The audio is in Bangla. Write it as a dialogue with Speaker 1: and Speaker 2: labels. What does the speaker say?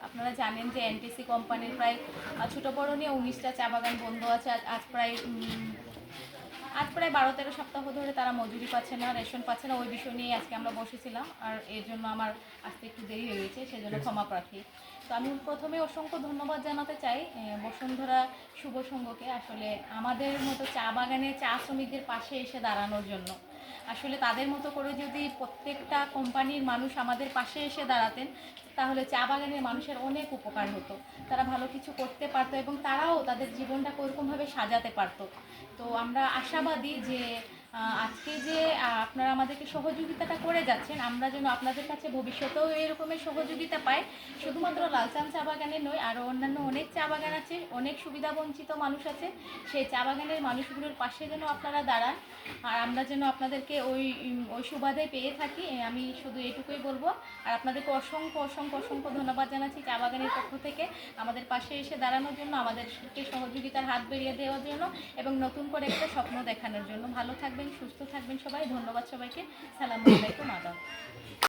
Speaker 1: আপনারা জানেন যে এনটিসি কোম্পানির প্রায় ছোট বড় নিয়ে উনিশটা চা বাগান বন্ধ আছে। আজ- আজ প্রায় আজ প্রায় বারো তেরো সপ্তাহ ধরে তারা মজুরি পাচ্ছে না রেশন পাচ্ছে না ওই বিষয় নিয়ে আজকে আমরা বসেছিলাম। আর এর জন্য আমার আসতে একটু দেরি হয়ে গেছে সেজন্য ক্ষমা প্রার্থী। তো আমি প্রথমে অসংখ্য ধন্যবাদ জানাতে চাই বসুন্ধরা শুভ সংঘকে। আসলে আমাদের মতো চা বাগানে চা শ্রমিকদের পাশে এসে দাঁড়ানোর জন্য। আসলে তাদের মতো করে যদি প্রত্যেকটা কোম্পানির মানুষ আমাদের পাশে এসে দাঁড়াতেন, তাহলে চা বাগানের মানুষের অনেক উপকার হতো। তারা ভালো কিছু করতে পারতো এবং তারাও তাদের জীবনটা ওরকমভাবে সাজাতে পারতো। তো আমরা আশাবাদী যে আজকে যে আপনারা আমাদেরকে সহযোগিতাটা করে যাচ্ছেন, আমরা যেন আপনাদের কাছে ভবিষ্যতেও এরকমের সহযোগিতা পাই। শুধুমাত্র লালচান চা বাগানে নয় আরও অন্যান্য অনেক চা বাগান আছে, অনেক সুবিধা বঞ্চিত মানুষ আছে। সেই চা বাগানের মানুষগুলোর পাশে যেন আপনারা দাঁড়ান, আর আমরা যেন আপনাদেরকে ওই ওই সুবাদে পেয়ে থাকি আমি শুধু এটুকুই বলব। আর আপনাদেরকে অসংখ্য অসংখ্য অসংখ্য ধন্যবাদ জানাচ্ছি চা বাগানের পক্ষ থেকে, আমাদের পাশে এসে দাঁড়ানোর জন্য, আমাদেরকে সহযোগিতার হাত বেরিয়ে দেওয়ার জন্য, এবং নতুন করে একটা স্বপ্ন দেখানোর জন্য। ভালো থাকবেন সুস্থ থাকবেন সবাই। ধন্যবাদ সবাইকে। সালাম আলাইকুম আদাব।